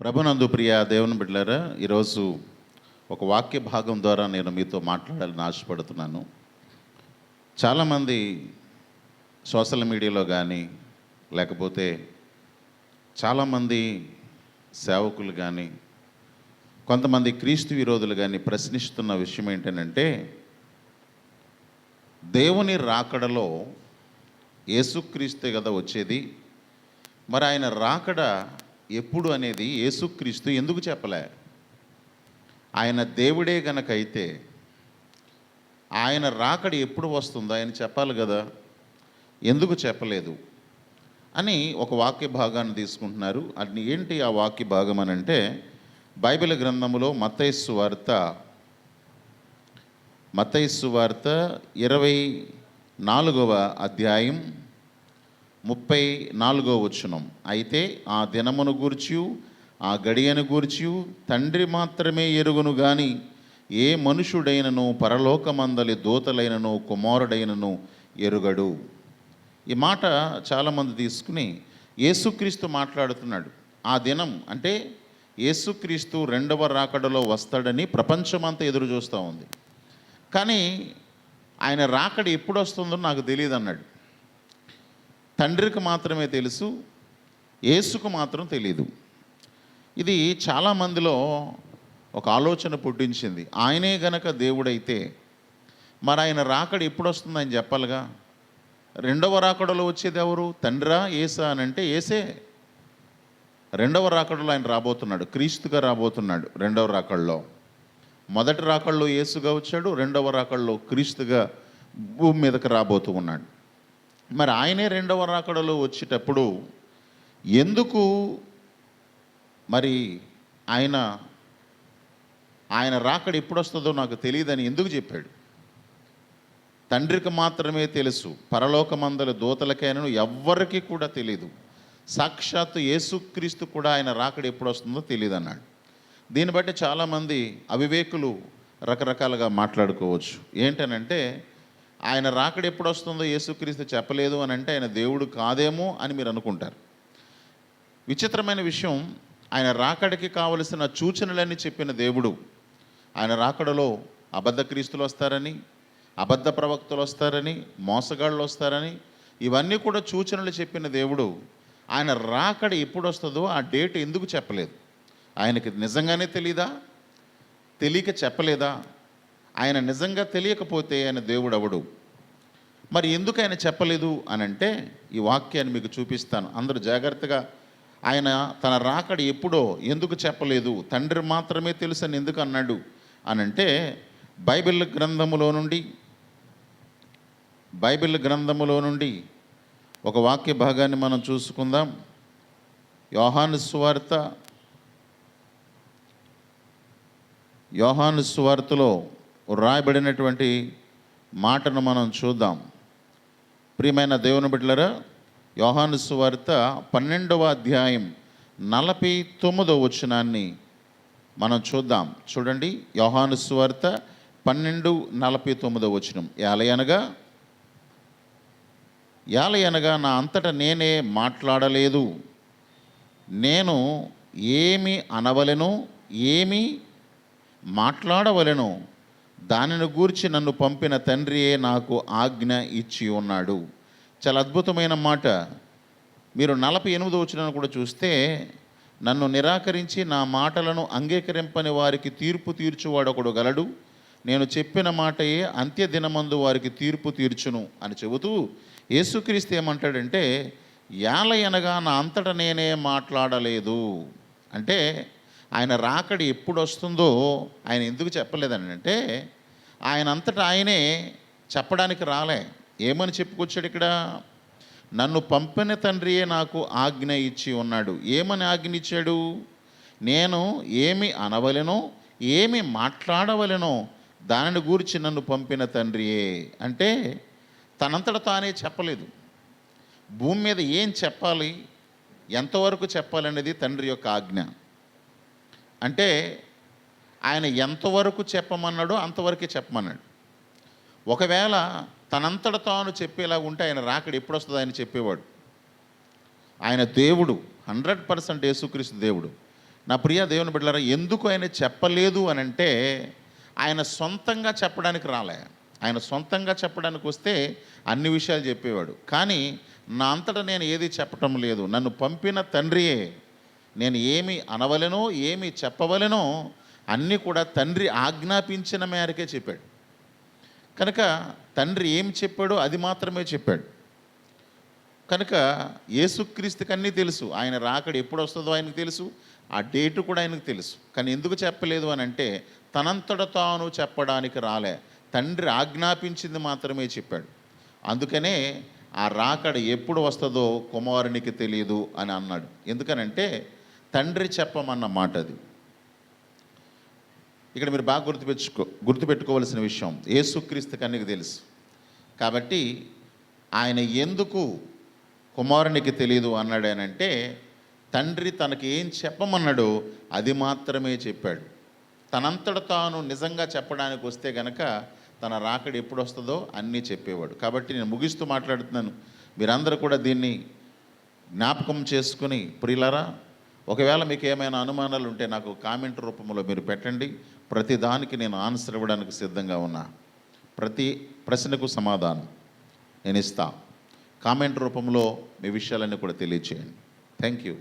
ప్రభునందు ప్రియ దేవుని బిడ్డలారా ఈరోజు ఒక వాక్య భాగం ద్వారా నేను మీతో మాట్లాడాలని ఆశపడుతున్నాను. చాలామంది సోషల్ మీడియాలో కానీ లేకపోతే చాలామంది సేవకులు కానీ కొంతమంది క్రీస్తు విరోధులు కానీ ప్రశ్నిస్తున్న విషయం ఏంటంటే దేవుని రాకడలో యేసుక్రీస్తే కదా వచ్చేది. మరి ఆయన రాకడ ఎప్పుడు అనేది యేసుక్రీస్తు ఎందుకు చెప్పలే? ఆయన దేవుడే గనక అయితే ఆయన రాకడి ఎప్పుడు వస్తుందో ఆయన చెప్పాలి కదా? ఎందుకు చెప్పలేదు? అని ఒక వాక్య భాగాన్ని తీసుకుంటున్నారు. అది ఏంటి ఆ వాక్య భాగం అని అంటే బైబిల్ గ్రంథములో మతైస్సు వార్త మతైస్సు వార్త ఇరవై నాలుగవ అధ్యాయం ముప్పై నాలుగో వచనం. అయితే ఆ దినమును గూర్చి ఆ గడియను గూర్చి తండ్రి మాత్రమే ఎరుగును గాని ఏ మనుషుడైనను పరలోకమందలి దూతలైనను కుమారుడైనను ఎరుగడు. ఈ మాట చాలామంది తీసుకుని యేసుక్రీస్తు మాట్లాడుతున్నాడు. ఆ దినం అంటే యేసుక్రీస్తు రెండవ రాకడలో వస్తాడని ప్రపంచమంతా ఎదురు చూస్తూ ఉంది. కానీ ఆయన రాకడ ఎప్పుడు వస్తుందో నాకు తెలియదు అన్నాడు తండ్రికి మాత్రమే తెలుసు యేసుకు మాత్రం తెలియదు ఇది చాలామందిలో ఒక ఆలోచన పుట్టించింది. ఆయనే గనక దేవుడైతే మరి ఆయన రాకడ ఎప్పుడు వస్తుందని చెప్పాలిగా? రెండవ రాకడలో వచ్చేది ఎవరు? తండ్రా ఏసా అని అంటే ఏసే రెండవ రాకడలో ఆయన రాబోతున్నాడు క్రీస్తుగా రాబోతున్నాడు రెండవ రాకడలో. మొదటి రాకడలో యేసుగా వచ్చాడు రెండవ రాకడలో క్రీస్తుగా భూమి మీదకి రాబోతూ ఉన్నాడు. మరి ఆయనే రెండవ రాకడలో వచ్చేటప్పుడు ఎందుకు మరి ఆయన ఆయన రాకడ ఎప్పుడు వస్తుందో నాకు తెలియదని ఎందుకు చెప్పాడు? తండ్రికి మాత్రమే తెలుసు పరలోకమందల దూతలకైనను ఎవ్వరికీ కూడా తెలియదు సాక్షాత్తు యేసుక్రీస్తు కూడా ఆయన రాకడ ఎప్పుడు వస్తుందో తెలియదు అన్నాడు దీన్ని బట్టి చాలామంది అవివేకులు రకరకాలుగా మాట్లాడుకోవచ్చు. ఏంటనంటే ఆయన రాకడ ఎప్పుడు వస్తుందో యేసుక్రీస్తు చెప్పలేదు అని అంటే ఆయన దేవుడు కాదేమో అని మీరు అనుకుంటారు. విచిత్రమైన విషయం ఆయన రాకడికి కావలసిన సూచనలన్నీ చెప్పిన దేవుడు ఆయన రాకడలో అబద్ధ క్రీస్తులు వస్తారని అబద్ధ ప్రవక్తలు వస్తారని మోసగాళ్ళు వస్తారని ఇవన్నీ కూడా సూచనలు చెప్పిన దేవుడు ఆయన రాకడ ఎప్పుడు వస్తుందో ఆ డేట్ ఎందుకు చెప్పలేదు? ఆయనకి నిజంగానే తెలీదా? తెలియక చెప్పలేదా? ఆయన నిజంగా తెలియకపోతే ఆయన దేవుడు అవడు మరి ఎందుకు ఆయన చెప్పలేదు అని అంటే ఈ వాక్యాన్ని మీకు చూపిస్తాను. అందరూ జాగ్రత్తగా ఆయన తన రాకడ ఎప్పుడో ఎందుకు చెప్పలేదు తండ్రి మాత్రమే తెలుసు అని ఎందుకు అన్నాడు అని అంటే బైబిల్ గ్రంథములో నుండి బైబిల్ గ్రంథములో నుండి ఒక వాక్య భాగాన్ని మనం చూసుకుందాం. యోహాను సువార్త యోహాను సువార్తలో రాయబడినటువంటి మాటను మనం చూద్దాం. ప్రియమైన దేవుని బిడ్డలరా యోహాను సువార్త పన్నెండవ అధ్యాయం నలభై తొమ్మిదవ వచనాన్ని మనం చూద్దాం. చూడండి యోహాను సువార్త పన్నెండు నలభై తొమ్మిదవ వచనం. ఏలయనగా ఏలయనగా నా అంతట నేనే మాట్లాడలేదు. నేను ఏమి అనవలను ఏమి మాట్లాడవలను దానిని గూర్చి నన్ను పంపిన తండ్రియే నాకు ఆజ్ఞ ఇచ్చి ఉన్నాడు. చాలా అద్భుతమైన మాట. మీరు నలభై ఎనిమిది వచ్చిన కూడా చూస్తే నన్ను నిరాకరించి నా మాటలను అంగీకరింపని వారికి తీర్పు తీర్చువాడు ఒకడు గలడు. నేను చెప్పిన మాటయే అంత్య దినమందు వారికి తీర్పు తీర్చును అని చెబుతూ యేసుక్రీస్తు ఏమంటాడంటే యాలయనగా నా అంతట నేనే మాట్లాడలేదు. అంటే ఆయన రాకడి ఎప్పుడు వస్తుందో ఆయన ఎందుకు చెప్పలేదని అంటే ఆయన అంతటా ఆయనే చెప్పడానికి రాలే. ఏమని చెప్పుకొచ్చాడు ఇక్కడ? నన్ను పంపిన తండ్రియే నాకు ఆజ్ఞ ఇచ్చి ఉన్నాడు. ఏమని ఆజ్ఞ ఇచ్చాడు? నేను ఏమి అనవలెనో ఏమి మాట్లాడవలెనో దానిని గూర్చి నన్ను పంపిన తండ్రియే. అంటే తనంతట తానే చెప్పలేదు. భూమి మీద ఏం చెప్పాలి? ఎంతవరకు చెప్పాలనేది తండ్రి యొక్క ఆజ్ఞ. అంటే ఆయన ఎంతవరకు చెప్పమన్నాడో అంతవరకే చెప్పమన్నాడు. ఒకవేళ తనంతట తాను చెప్పేలా ఉంటే ఆయన రాకడ ఎప్పుడు వస్తుంది ఆయన చెప్పేవాడు. ఆయన దేవుడు హండ్రెడ్ పర్సెంట్ యేసుక్రీస్తు దేవుడు. నా ప్రియ దేవుని బిడ్డలారా ఎందుకు ఆయన చెప్పలేదు అని అంటే ఆయన సొంతంగా చెప్పడానికి రాలే. ఆయన సొంతంగా చెప్పడానికి వస్తే అన్ని విషయాలు చెప్పేవాడు. కానీ నా అంతటా నేను ఏది చెప్పటం లేదు. నన్ను పంపిన తండ్రియే నేను ఏమి అనవలెనో ఏమి చెప్పవలెనో అన్నీ కూడా తండ్రి ఆజ్ఞాపించిన మేరకే చెప్పాడు. కనుక తండ్రి ఏం చెప్పాడో అది మాత్రమే చెప్పాడు. కనుక యేసుక్రీస్తుకి అన్నీ తెలుసు. ఆయన రాకడ ఎప్పుడు వస్తుందో ఆయనకు తెలుసు. ఆ డేటు కూడా ఆయనకు తెలుసు. కానీ ఎందుకు చెప్పలేదు అని అంటే తనంతట తాను చెప్పడానికి రాలే. తండ్రి ఆజ్ఞాపించింది మాత్రమే చెప్పాడు. అందుకనే ఆ రాకడ ఎప్పుడు వస్తుందో కుమారునికి తెలియదు అని అన్నాడు. ఎందుకనంటే తండ్రి చెప్పమన్న మాట అది. ఇక్కడ మీరు బాగా గుర్తుపెచ్చుకో గుర్తుపెట్టుకోవాల్సిన విషయం ఏసుక్రీస్తు కన్నికి తెలుసు. కాబట్టి ఆయన ఎందుకు కుమారునికి తెలియదు అన్నాడనంటే తండ్రి తనకి ఏం చెప్పమన్నాడో అది మాత్రమే చెప్పాడు. తనంతట తాను నిజంగా చెప్పడానికి వస్తే గనక తన రాకడి ఎప్పుడు వస్తుందో అన్నీ చెప్పేవాడు. కాబట్టి నేను ముగిస్తూ మాట్లాడుతున్నాను. మీరందరూ కూడా దీన్ని జ్ఞాపకం చేసుకుని ప్రియులరా ఒకవేళ మీకు ఏమైనా అనుమానాలు ఉంటే నాకు కామెంట్ రూపంలో మీరు పెట్టండి. ప్రతి దానికి నేను ఆన్సర్ ఇవ్వడానికి సిద్ధంగా ఉన్నా. ప్రతి ప్రశ్నకు సమాధానం నేను ఇస్తా. కామెంట్ రూపంలో మీ విషయాలన్నీ కూడా తెలియచేయండి. Thank you